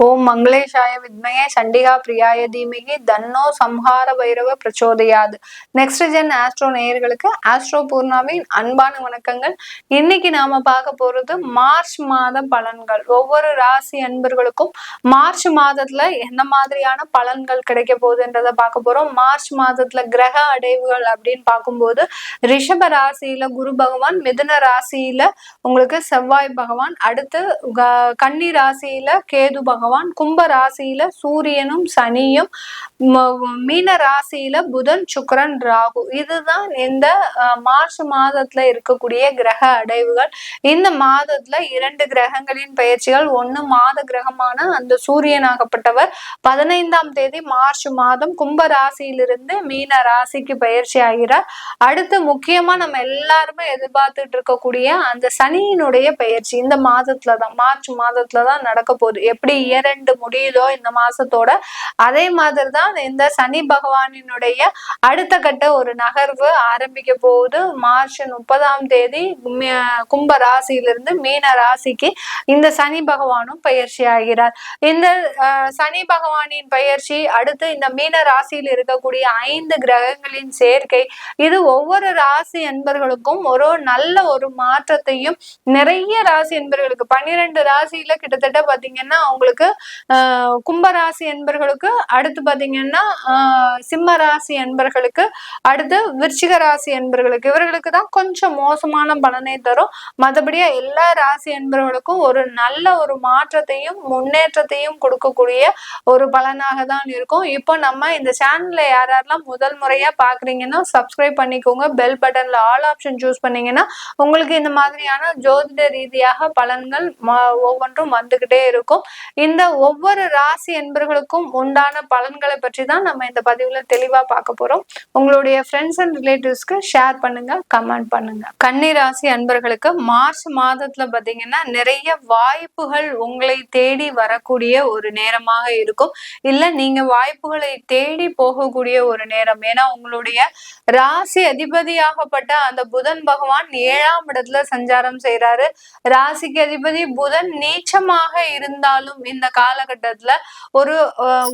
ஓம் மங்களேஷாய வித்மயே சண்டிகா பிரியாய தீமிகி தன்னோ சம்ஹார பைரவ பிரச்சோதையாது. நெக்ஸ்ட் ஜென் ஆஸ்ட்ரோ நேயர்களுக்கு ஆஸ்ட்ரோ பூர்ணாவின் அன்பான வணக்கங்கள். இன்னைக்கு நாம பார்க்க போறது மார்ச் மாத பலன்கள். ஒவ்வொரு ராசி அன்பர்களுக்கும் மார்ச் மாதத்துல என்ன மாதிரியான பலன்கள் கிடைக்க போகுதுன்றத பார்க்க போறோம். மார்ச் மாதத்துல கிரக அடைவுகள் அப்படின்னு பார்க்கும்போது ரிஷப ராசியில குரு பகவான் மிதுன ராசியில உங்களுக்கு செவ்வாய் பகவான் அடுத்து கன்னி ராசியில கேது பகவான் பகவான் கும்ப ராசியில சூரியனும் சனியும் மீன ராசியில புதன் சுக்கரன் ராகு. இதுதான் இந்த மார்ச் மாதத்துல இருக்கக்கூடிய கிரக அடைவுகள். இந்த மாதத்துல இரண்டு கிரகங்களின் பயிற்சிகள் ஒண்ணு மாத கிரகமான அந்த சூரியனாகப்பட்டவர். பதினைந்தாம் தேதி மார்ச் மாதம் கும்ப ராசியிலிருந்து மீன ராசிக்கு பயிற்சி ஆகிறார். அடுத்து முக்கியமா நம்ம எல்லாருமே எதிர்பார்த்துட்டு இருக்கக்கூடிய அந்த சனியினுடைய பயிற்சி இந்த மாதத்துலதான் மார்ச் மாதத்துலதான் நடக்க போகுது. எப்படி இரண்டு முடியுதோ இந்த மாசத்தோட அதே மாதிரிதான் இந்த சனி பகவானினுடைய அடுத்த கட்ட ஒரு நகர்வு ஆரம்பிக்க போகுது. மார்ச் முப்பதாம் தேதி கும்ப ராசியிலிருந்து மீன ராசிக்கு இந்த சனி பகவானும் பயிற்சி ஆகிறார். இந்த சனி பகவானின் பயிற்சி அடுத்து இந்த மீன ராசியில் இருக்கக்கூடிய ஐந்து கிரகங்களின் சேர்க்கை இது ஒவ்வொரு ராசி என்பர்களுக்கும் ஒரு நல்ல ஒரு மாற்றத்தையும் நிறைய ராசி என்பர்களுக்கு பன்னிரெண்டு ராசியில கிட்டத்தட்ட பாத்தீங்கன்னா அவங்களுக்கு கும்பராசி என்பர்களுக்கு அடுத்து பாத்தீங்கன்னா சிம்ம ராசி என்பர்களுக்கு அடுத்து விருச்சிக ராசி என்பர்களுக்கு இவர்களுக்கு தான் கொஞ்சம் மோசமான பலனை தரும். மற்றபடியா எல்லா ராசி என்பவர்களுக்கும் ஒரு நல்ல ஒரு மாற்றத்தையும் முன்னேற்றத்தையும் கொடுக்கக்கூடிய ஒரு பலனாக தான் இருக்கும். இப்போ நம்ம இந்த சேனல்ல யார் யாரெல்லாம் முதல் முறையா பாக்குறீங்கன்னா சப்ஸ்கிரைப் பண்ணிக்கோங்க. பெல் பட்டன்ல ஆல் ஆப்ஷன் சூஸ் பண்ணீங்கன்னா உங்களுக்கு இந்த மாதிரியான ஜோதிட ரீதியாக பலன்கள் ஒவ்வொன்றும் வந்துகிட்டே இருக்கும். இந்த இந்த ஒவ்வொரு ராசி என்பர்களுக்கும் உண்டான பலன்களை பற்றி தான் நம்ம இந்த பதிவுல தெளிவா பார்க்க போறோம். உங்களுடைய ஃப்ரெண்ட்ஸ் அண்ட் ரிலேட்டிவ்ஸ்க்கு ஷேர் பண்ணுங்க கமெண்ட் பண்ணுங்க. கன்னி ராசி அன்பர்களுக்கு மார்ச் மாதத்துல பாத்தீங்கன்னா நிறைய வாய்ப்புகள் உங்களை தேடி வரக்கூடிய ஒரு நேரமாக இருக்கும். இல்ல நீங்க வாய்ப்புகளை தேடி போகக்கூடிய ஒரு நேரம். ஏன்னா உங்களுடைய ராசி அதிபதியாகப்பட்ட அந்த புதன் பகவான் ஏழாம் இடத்துல சஞ்சாரம் செய்யறாரு ராசிக்கு அதிபதி புதன் நீச்சமாக இருந்தாலும் இந்த காலகட்டத்துல ஒரு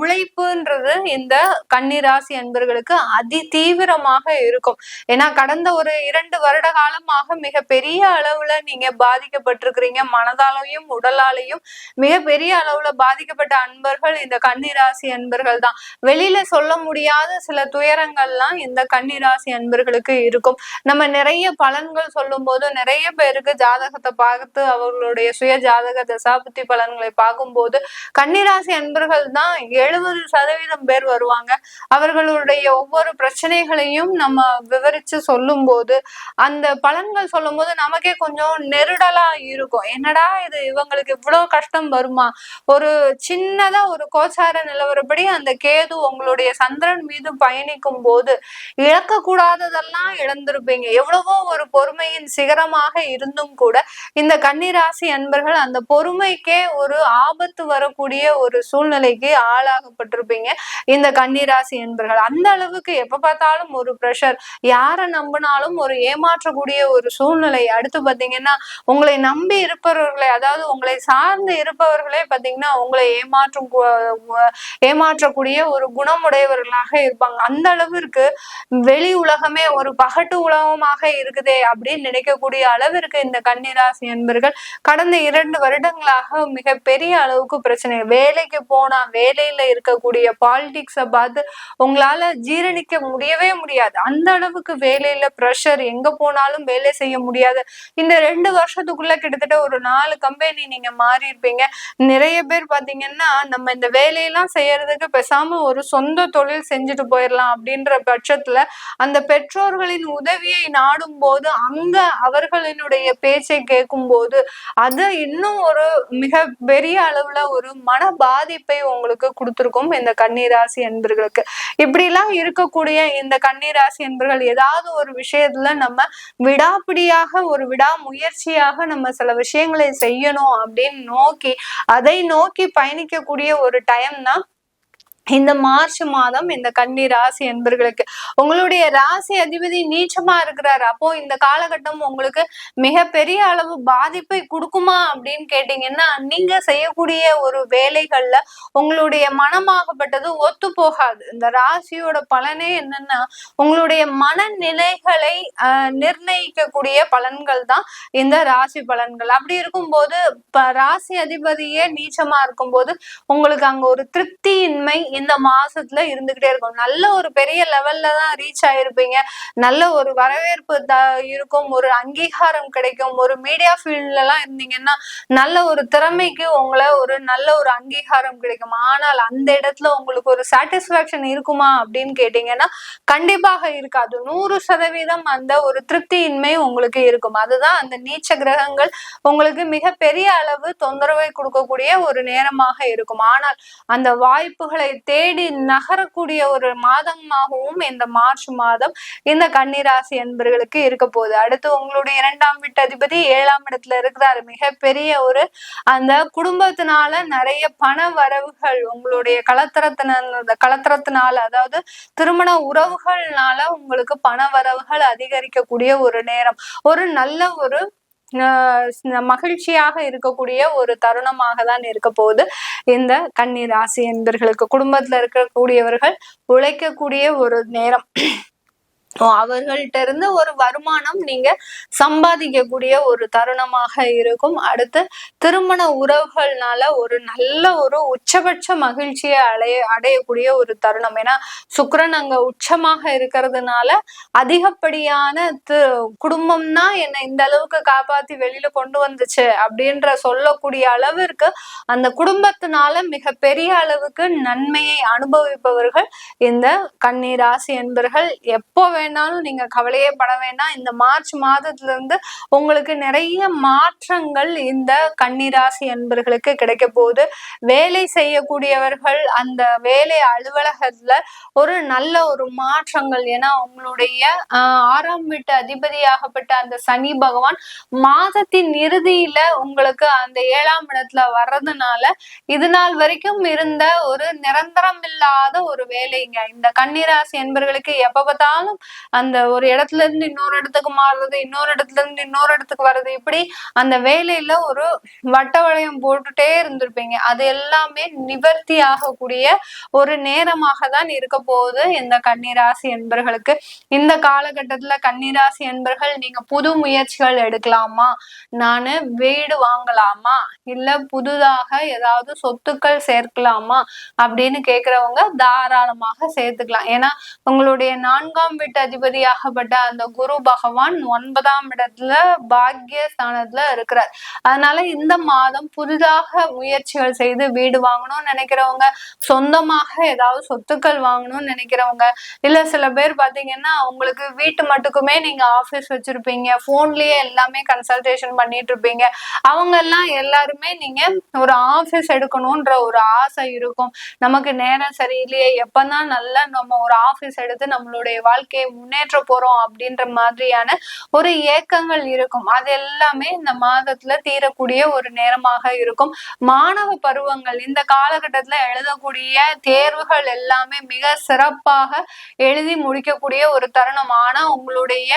உழைப்புன்றது இந்த கன்னிராசி அன்பர்களுக்கு அதி தீவிரமாக இருக்கும். ஏன்னா கடந்த ஒரு இரண்டு வருட காலமாக மிக பெரிய அளவுல நீங்க பாதிக்கப்பட்டிருக்கிறீங்க. மனதாலையும் உடலாலையும் மிக பெரிய அளவுல பாதிக்கப்பட்ட அன்பர்கள் இந்த கன்னிராசி அன்பர்கள் தான். வெளியில சொல்ல முடியாத சில துயரங்கள்லாம் இந்த கன்னிராசி அன்பர்களுக்கு இருக்கும். நம்ம நிறைய பலன்கள் சொல்லும் போது நிறைய பேருக்கு ஜாதகத்தை பார்த்து அவர்களுடைய சுய ஜாதக தசாபுத்தி பலன்களை பார்க்கும்போது கன்னிராசி அன்பர்கள் தான் எழுபது சதவீதம் பேர் வருவாங்க. அவர்களுடைய ஒவ்வொரு பிரச்சனைகளையும் நம்ம விவரிச்சு சொல்லும் போது அந்த பலன்கள் சொல்லும் போது நமக்கே கொஞ்சம் நெருடலா இருக்கும். என்னடா இது இவங்களுக்கு இவ்வளவு கஷ்டம் வருமா? ஒரு சின்னதா ஒரு கோச்சார நிலவரப்படி அந்த கேது உங்களுடைய சந்திரன் மீது பயணிக்கும் போது இழக்க கூடாததெல்லாம் இழந்திருப்பீங்க. எவ்வளவோ ஒரு பொறுமையின் சிகரமாக இருந்தும் கூட இந்த கன்னிராசி அன்பர்கள் அந்த பொறுமைக்கே ஒரு ஆபத்து வரக்கூடிய ஒரு சூழ்நிலைக்கு ஆளாகப்பட்டிருப்பீங்க. இந்த கன்னிராசி என்பர்கள் அந்த அளவுக்கு எப்ப பார்த்தாலும் ஒரு ப்ரெஷர் யாரை நம்பினாலும் ஒரு ஏமாற்றக்கூடிய ஒரு சூழ்நிலை. அடுத்து பாத்தீங்கன்னா உங்களை நம்பி இருப்பவர்களை அதாவது உங்களை சார்ந்து இருப்பவர்களே பாத்தீங்கன்னா உங்களை ஏமாற்றும் ஏமாற்றக்கூடிய ஒரு குணமுடையவர்களாக இருப்பாங்க. அந்த அளவிற்கு வெளி உலகமே ஒரு பகட்டு உலகமாக இருக்குதே அப்படின்னு நினைக்கக்கூடிய அளவிற்கு இந்த கன்னிராசி என்பர்கள் கடந்த இரண்டு வருடங்களாக மிக பெரிய அளவுக்கு பிரச்சனை. வேலைக்கு போனா வேலையில இருக்கக்கூடிய பாலிடிக்ஸை பார்த்து உங்களால ஜீரணிக்க முடியவே முடியாது. அந்த அளவுக்கு வேலையில ப்ரெஷர் எங்க போனாலும் வேலை செய்ய முடியாது. இந்த ரெண்டு வருஷத்துக்குள்ள கிட்டத்தட்ட ஒரு நாலு கம்பெனி நீங்க மாறி இருப்பீங்க நிறைய பேர் பாத்தீங்கன்னா நம்ம இந்த வேலையெல்லாம் செய்யறதுக்கு பேசாம ஒரு சொந்த தொழில் செஞ்சுட்டு போயிடலாம் அப்படின்ற பட்சத்துல அந்த பெற்றோர்களின் உதவியை நாடும் போது அங்க அவர்களினுடைய பேச்சை கேட்கும் போது அது இன்னும் ஒரு மிக பெரிய அளவுல ஒரு மன பாதிப்பை உங்களுக்கு கொடுத்துருக்கும் இந்த கன்னிராசி என்பர்களுக்கு. இப்படி எல்லாம் இருக்கக்கூடிய இந்த கன்னிராசி என்பர்கள் ஏதாவது ஒரு விஷயத்துல நம்ம விடாப்பிடியாக ஒரு விடா முயற்சியாக நம்ம சில விஷயங்களை செய்யணும் அப்படின்னு நோக்கி அதை நோக்கி பயணிக்கக்கூடிய ஒரு டைம் தான் இந்த மார்ச் மாதம் இந்த கன்னி ராசி என்பர்களுக்கு உங்களுடைய ராசி அதிபதி நீச்சமா இருக்கிறாரு. அப்போ இந்த காலகட்டம் உங்களுக்கு மிகப்பெரிய அளவு பாதிப்பை கொடுக்குமா அப்படின்னு கேட்டீங்கன்னா நீங்க செய்யக்கூடிய ஒரு வேலைகள்ல உங்களுடைய மனமாகப்பட்டது ஒத்து போகாது. இந்த ராசியோட பலனே என்னன்னா உங்களுடைய மனநிலைகளை நிர்ணயிக்கக்கூடிய பலன்கள் தான் இந்த ராசி பலன்கள். அப்படி இருக்கும்போது ராசி அதிபதியே நீச்சமா இருக்கும்போது உங்களுக்கு அங்க ஒரு திருப்தியின்மை இந்த மாசத்துல இருந்துகிட்டே இருக்கும். நல்ல ஒரு பெரிய லெவல்ல தான் ரீச் ஆயிருப்பீங்க. நல்ல ஒரு வரவேற்பு இருக்கும். ஒரு அங்கீகாரம் கிடைக்கும். ஒரு மீடியா ஃபீல்ட்ல எல்லாம் இருந்தீங்கன்னா நல்ல ஒரு திறமைக்கு உங்களை ஒரு நல்ல ஒரு அங்கீகாரம் கிடைக்கும். ஆனால் அந்த இடத்துல உங்களுக்கு ஒரு சாட்டிஸ்பாக்சன் இருக்குமா அப்படின்னு கேட்டீங்கன்னா கண்டிப்பாக இருக்காது. நூறு சதவீதம் அந்த ஒரு திருப்தியின்மை உங்களுக்கு இருக்கும். அதுதான் அந்த நீச்ச கிரகங்கள் உங்களுக்கு மிக பெரிய அளவு தொந்தரவை கொடுக்கக்கூடிய ஒரு நேரமாக இருக்கும். ஆனால் அந்த வாய்ப்புகளை தேடி நகரக்கூடிய ஒரு மாதமாகவும் இந்த மார்ச் மாதம் இந்த கன்னிராசி என்பர்களுக்கு இருக்க போகுது. அடுத்து உங்களுடைய இரண்டாம் வீட்டு அதிபதி ஏழாம் இடத்துல இருக்கிறாரு. மிகப்பெரிய ஒரு அந்த குடும்பத்தினால நிறைய பண வரவுகள் உங்களுடைய கலத்தரத்தின கலத்தரத்தினால அதாவது திருமண உறவுகள்னால உங்களுக்கு பண வரவுகள் அதிகரிக்கக்கூடிய ஒரு நேரம். ஒரு நல்ல ஒரு மகிழ்ச்சியாக இருக்கக்கூடிய ஒரு தருணமாக தான் இருக்க போகுது. இந்த கன்னி ராசி என்பர்களுக்கு குடும்பத்துல இருக்கக்கூடியவர்கள் உழைக்கக்கூடிய ஒரு நேரம். அவர்கள்ட்ட இருந்து ஒரு வருமானம் நீங்க சம்பாதிக்கக்கூடிய ஒரு தருணமாக இருக்கும். அடுத்து திருமண உறவுகள்னால ஒரு நல்ல ஒரு உச்சபட்ச மகிழ்ச்சியை அடைய அடையக்கூடிய ஒரு தருணம். ஏன்னா சுக்கரன் அங்க உச்சமாக இருக்கிறதுனால அதிகப்படியான குடும்பம்னா என்னை இந்த அளவுக்கு காப்பாத்தி வெளியில கொண்டு வந்துச்சு அப்படின்ற சொல்லக்கூடிய அளவிற்கு அந்த குடும்பத்தினால மிக பெரிய அளவுக்கு நன்மையை அனுபவிப்பவர்கள் இந்த கண்ணீராசி என்பர்கள். எப்போ வேணாலும் நீங்க கவலையே பட வேண்டாம். இந்த மார்ச் மாதத்துல இருந்து உங்களுக்கு நிறைய மாற்றங்கள் இந்த கன்னிராசி என்பர்களுக்கு கிடைக்க போகுது. வேலை செய்யக்கூடியவர்கள் அந்த வேலை அலுவலகத்துல ஒரு நல்ல ஒரு மாற்றங்கள். ஏன்னா உங்களுடைய ஆறாம் வீட்டு அதிபதியாகப்பட்ட அந்த சனி பகவான் மாதத்தின் இறுதியில உங்களுக்கு அந்த ஏழாம் இடத்துல வர்றதுனால இது நாள் வரைக்கும் இருந்த ஒரு நிரந்தரம் இல்லாத ஒரு வேலைங்க. இந்த கன்னிராசி என்பர்களுக்கு எப்ப பார்த்தாலும் அந்த ஒரு இடத்துல இருந்து இன்னொரு இடத்துக்கு மாறுறது இன்னொரு இடத்துல இருந்து இன்னொரு இடத்துக்கு வர்றது இப்படி அந்த வேலையில ஒரு வட்ட வளையம் போட்டுட்டே இருந்திருப்பீங்க. அது எல்லாமே நிவர்த்தி ஆகக்கூடிய ஒரு நேரமாக தான் இருக்க போகுது இந்த கன்னிராசி என்பர்களுக்கு. இந்த காலகட்டத்துல கன்னிராசி என்பர்கள் நீங்க புது முயற்சிகள் எடுக்கலாமா? நானு வீடு வாங்கலாமா? இல்ல புதுதாக ஏதாவது சொத்துக்கள் சேர்க்கலாமா? அப்படின்னு கேக்குறவங்க தாராளமாக சேர்த்துக்கலாம். ஏன்னா உங்களுடைய நான்காம் வீட்டு அதிபதியாகப்பட்ட அந்த குரு பகவான் ஒன்பதாம் இடத்துல பாக்கிய ஸ்தானத்துல இருக்கிறார். அதனால இந்த மாதம் புதிதாக முயற்சிகள் செய்து வீடு வாங்கணும்னு நினைக்கிறவங்க சொந்தமாக ஏதாவது சொத்துக்கள் வாங்கணும்னு நினைக்கிறவங்க இல்ல சில பேர் பாத்தீங்கன்னா உங்களுக்கு வீட்டு மட்டுக்குமே நீங்க ஆபீஸ் வச்சிருப்பீங்க போன்லயே எல்லாமே கன்சல்டேஷன் பண்ணிட்டு இருப்பீங்க அவங்க எல்லாம் எல்லாருமே நீங்க ஒரு ஆபீஸ் எடுக்கணும்ன்ற ஒரு ஆசை இருக்கும். நமக்கு நேரம் சரியில்லையே எப்பதான் நல்லா நம்ம ஒரு ஆபீஸ் எடுத்து நம்மளுடைய வாழ்க்கையை முன்னேற்ற போறோம் அப்படின்ற மாதிரியான ஒரு ஏக்கங்கள் இருக்கும். அது எல்லாமே இந்த மாதத்துல தீரக்கூடிய ஒரு நேரமாக இருக்கும். மாணவ பருவங்கள் இந்த காலகட்டத்துல எழுதக்கூடிய தேர்வுகள் எல்லாமே மிக சிறப்பாக எழுதி முடிக்கக்கூடிய ஒரு தருணம். ஆனா உங்களுடைய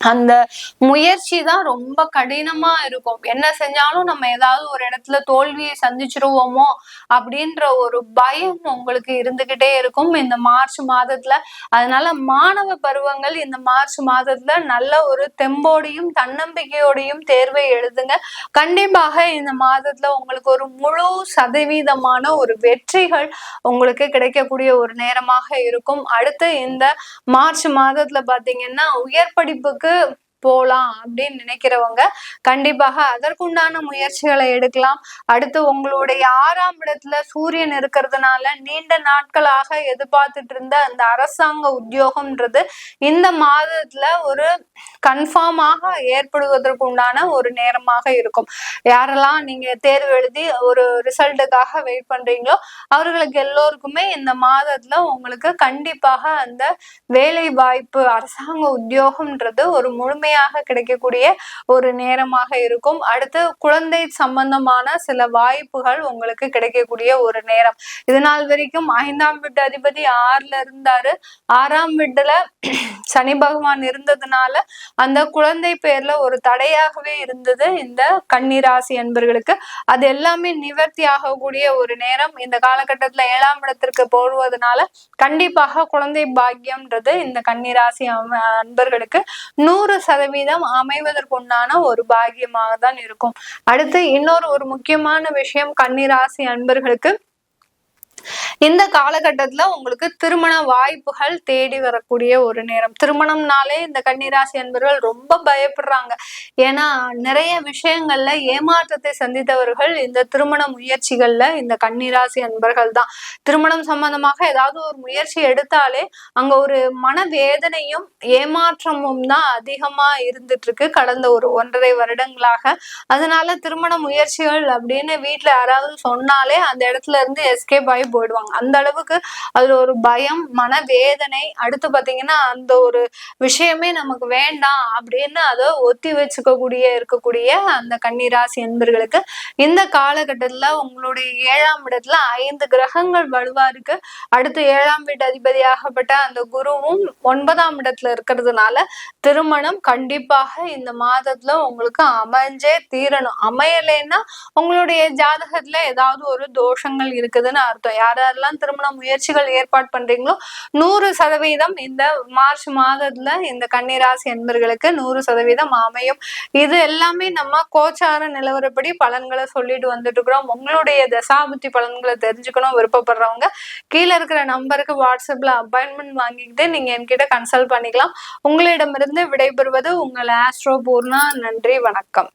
அந்த முயற்சி தான் ரொம்ப கடினமா இருக்கும். என்ன செஞ்சாலும் நம்ம ஏதாவது ஒரு இடத்துல தோல்வியை சந்திச்சிருவோமோ அப்படின்ற ஒரு பயம் உங்களுக்கு இருந்துகிட்டே இருக்கும். இந்த மார்ச் மாதத்துல அதனால மாணவ பருவங்கள் இந்த மார்ச் மாதத்துல நல்ல ஒரு தெம்போடையும் தன்னம்பிக்கையோடையும் தேர்வை எழுதுங்க. கண்டிப்பாக இந்த மாதத்துல உங்களுக்கு ஒரு முழு சதவீதமான ஒரு வெற்றிகள் உங்களுக்கு கிடைக்கக்கூடிய ஒரு நேரமாக இருக்கும். அடுத்து இந்த மார்ச் மாதத்துல பாத்தீங்கன்னா உயர் படிப்புக்கு നമുക്ക് போலாம் அப்படின்னு நினைக்கிறவங்க கண்டிப்பாக அதற்குண்டான முயற்சிகளை எடுக்கலாம். அடுத்து உங்களுடைய ஆறாம் இடத்துல சூரியன் இருக்கிறதுனால நீண்ட நாட்களாக எதிர்பார்த்துட்டு இருந்த அந்த அரசாங்க உத்தியோகம்ன்றது இந்த மாதத்துல ஒரு கன்ஃபார்மாக ஏற்படுவதற்கு உண்டான ஒரு நேரமாக இருக்கும். யாரெல்லாம் நீங்க தேர்வு எழுதி ஒரு ரிசல்ட்டுக்காக வெயிட் பண்றீங்களோ அவர்களுக்கு எல்லோருக்குமே இந்த மாதத்துல உங்களுக்கு கண்டிப்பாக அந்த வேலை வாய்ப்பு அரசாங்க உத்தியோகம்ன்றது ஒரு முழுமை முழுமையாக கிடைக்கக்கூடிய ஒரு நேரமாக இருக்கும். அடுத்து குழந்தை சம்பந்தமான சில வாய்ப்புகள் உங்களுக்கு கிடைக்கக்கூடிய ஒரு நேரம். இது நாள் வரைக்கும் ஐந்தாம் வீட்டு அதிபதி ஆறுல இருந்தாரு. ஆறாம் வீட்டுல சனி பகவான் இருந்ததுனால அந்த குழந்தை பேர்ல ஒரு தடையாகவே இருந்தது இந்த கன்னிராசி அன்பர்களுக்கு. அது எல்லாமே நிவர்த்தி ஆகக்கூடிய ஒரு நேரம். இந்த காலகட்டத்துல ஏழாம் இடத்திற்கு போடுவதனால கண்டிப்பாக குழந்தை பாக்கியம்ன்றது இந்த கன்னிராசி அன்பர்களுக்கு. நூறு சதவீதம் அமைவதற்குண்டான ஒரு பாகியமாக தான் இருக்கும். அடுத்து இன்னொரு ஒரு முக்கியமான விஷயம் கன்னிராசி அன்பர்களுக்கு இந்த காலகட்டத்துல உங்களுக்கு திருமண வாய்ப்புகள் தேடி வரக்கூடிய ஒரு நேரம். திருமணம்னாலே இந்த கன்னிராசி அன்பர்கள் ரொம்ப பயப்படுறாங்க. ஏன்னா நிறைய விஷயங்கள்ல ஏமாற்றத்தை சந்தித்தவர்கள் இந்த திருமண முயற்சிகள்ல இந்த கன்னிராசி அன்பர்கள் தான். திருமணம் சம்பந்தமாக ஏதாவது ஒரு முயற்சி எடுத்தாலே அங்க ஒரு மனவேதனையும் ஏமாற்றமும் தான் அதிகமா இருந்துட்டு இருக்கு கடந்த ஒரு ஒன்றரை வருடங்களாக. அதனால திருமண முயற்சிகள் அப்படின்னு வீட்டுல யாராவது சொன்னாலே அந்த இடத்துல இருந்து எஸ்கேப் ஆகி போயிடுவாங்க. அந்த அளவுக்கு அதுல ஒரு பயம் மனவேதனை அடுத்து பாத்தீங்கன்னா அந்த ஒரு விஷயமே நமக்கு வேண்டாம் அப்படின்னு அதை ஒத்தி வச்சுக்கக்கூடிய இருக்கக்கூடிய அந்த கன்னிராசி என்பர்களுக்கு இந்த காலகட்டத்துல உங்களுடைய ஏழாம் இடத்துல ஐந்து கிரகங்கள் வலுவா இருக்கு அடுத்து ஏழாம் வீட்டு அதிபதியாகப்பட்ட அந்த குருவும் ஒன்பதாம் இடத்துல இருக்கிறதுனால திருமணம் கண்டிப்பாக இந்த மாதத்துல உங்களுக்கு அமைஞ்சே தீரணும். அமையலைன்னா உங்களுடைய ஜாதகத்துல ஏதாவது ஒரு தோஷங்கள் இருக்குதுன்னு அர்த்தம். யார் யாரெல்லாம் திருமண முயற்சிகள் ஏற்பாடு பண்றீங்களோ நூறு சதவீதம் இந்த மார்ச் மாதத்துல இந்த கன்னிராசி என்பர்களுக்கு நூறு சதவீதம் அமையும். இது எல்லாமே நம்ம கோச்சார நிலவரப்படி பலன்களை சொல்லிட்டு வந்துட்டு இருக்கிறோம் உங்களுடைய தசாபுத்தி பலன்களை தெரிஞ்சுக்கணும் விருப்பப்படுறவங்க கீழே இருக்கிற நம்பருக்கு வாட்ஸ்அப்ல அப்பாயின்மெண்ட் வாங்கிக்கிட்டு நீங்க என்கிட்ட கன்சல்ட் பண்ணிக்கலாம். உங்களிடமிருந்து விடைபெறுவது உங்கள் ஆஸ்ட்ரோ பூர்ணா. நன்றி வணக்கம்.